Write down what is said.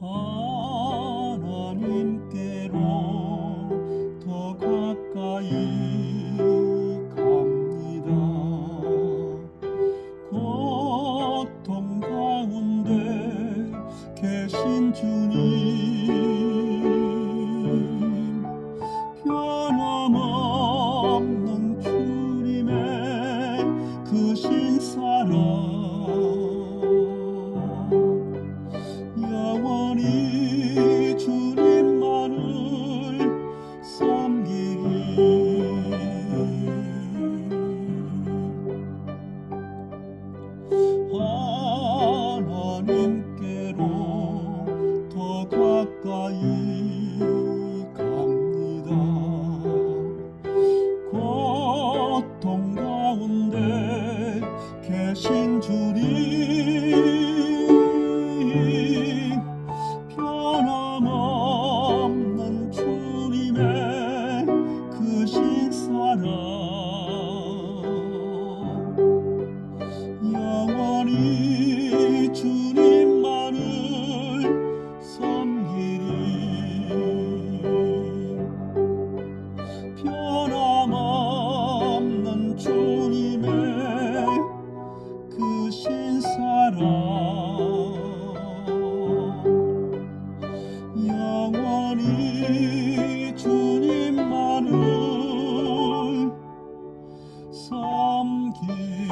하나님께로 더 가까이 갑니다. 주님 변함없는 하나님께로 더 가까이 이 주님만을 섬기리. 변함없는 주님의 그 신사랑. 영원히 주님만을 섬기네